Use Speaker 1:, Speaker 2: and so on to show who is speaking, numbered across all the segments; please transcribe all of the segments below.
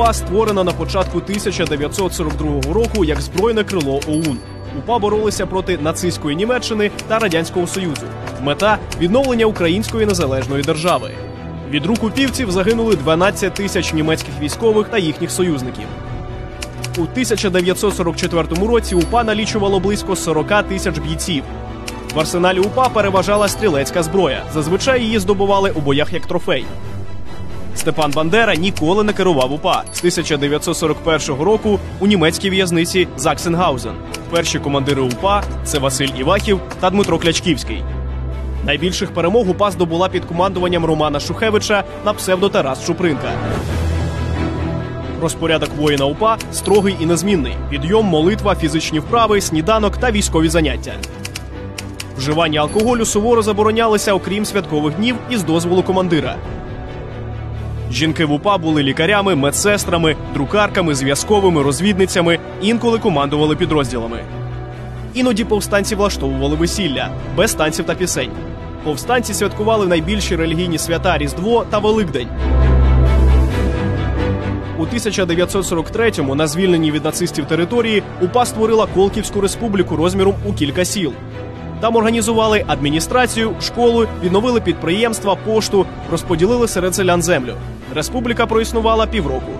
Speaker 1: УПА створена на початку 1942 року як збройне крило ОУН. УПА боролися проти нацистської Німеччини та Радянського Союзу. Мета відновлення української незалежної держави. Від рук упівців загинули 12 тисяч німецьких військових та їхніх союзників. У 1944 році УПА налічувало близько 40 тисяч бійців. В арсеналі УПА переважала стрілецька зброя. Зазвичай її здобували у боях як трофей. Степан Бандера ніколи не керував УПА з 1941 року у німецькій в'язниці Заксенгаузен. Перші командири УПА це Василь Івахів та Дмитро Клячківський. Найбільших перемог УПА здобула під командуванням Романа Шухевича на псевдо Тарас Шупринка. Розпорядок воїна УПА строгий і незмінний: підйом, молитва, фізичні вправи, сніданок та військові заняття. Вживання алкоголю суворо заборонялося, окрім святкових днів і з дозволу командира. Жінки в УПА були лікарями, медсестрами, друкарками, зв'язковими, розвідницями, інколи командували підрозділами. Іноді повстанці влаштовували весілля без танців та пісень. Повстанці святкували найбільші релігійні свята Різдво та Великдень. У 1943-му на звільненій від нацистів території УПА створила Колківську республіку розміром у кілька сіл. Там організували адміністрацію, школу, відновили підприємства, пошту, розподілили серед селян землю. Республіка проіснувала півроку.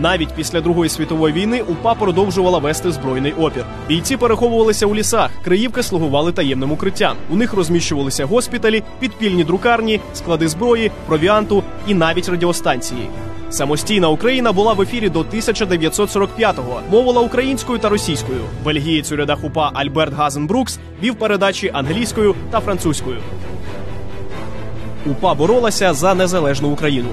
Speaker 1: Навіть після Другої світової війни УПА продовжувала вести збройний опір. Бійці переховувалися у лісах, криївки слугували таємним укриттям. У них розміщувалися госпіталі, підпільні друкарні, склади зброї, провіанту і навіть радіостанції. Самостійна Україна була в ефірі до 1945-го. Мовила українською та російською. Бельгієць у рядах УПА Альберт Газенбрукс вів передачі англійською та французькою. УПА боролася за незалежну Україну.